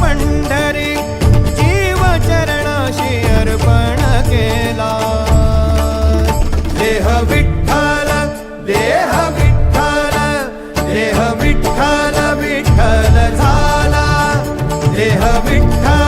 मंडरी जीव चरणाशी अर्पण केला. देह विठ्ठल देह विठ्ठल देह विठ्ठल विठ्ठल झाला. देह विठ्ठल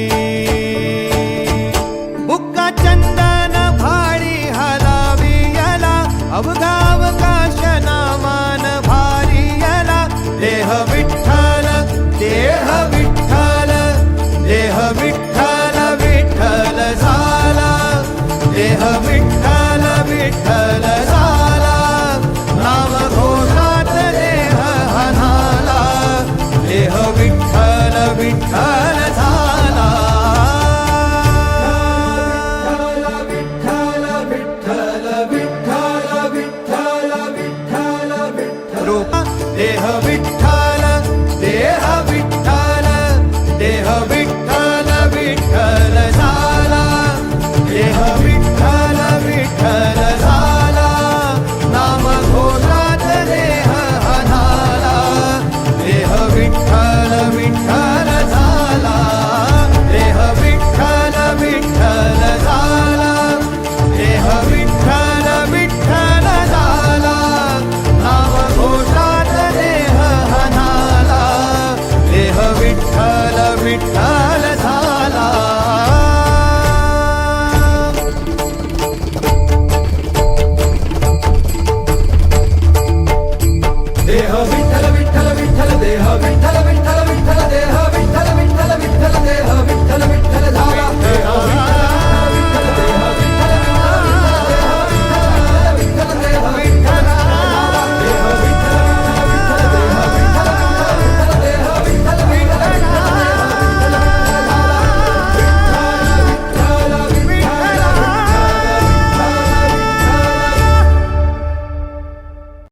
विठ्ठल विठ्ठल झाला. नाव घोषात देह हनाला देह विठ्ठल विठ्ठल झाला. विठ्ठल विठ्ठल. देह विठ्ठल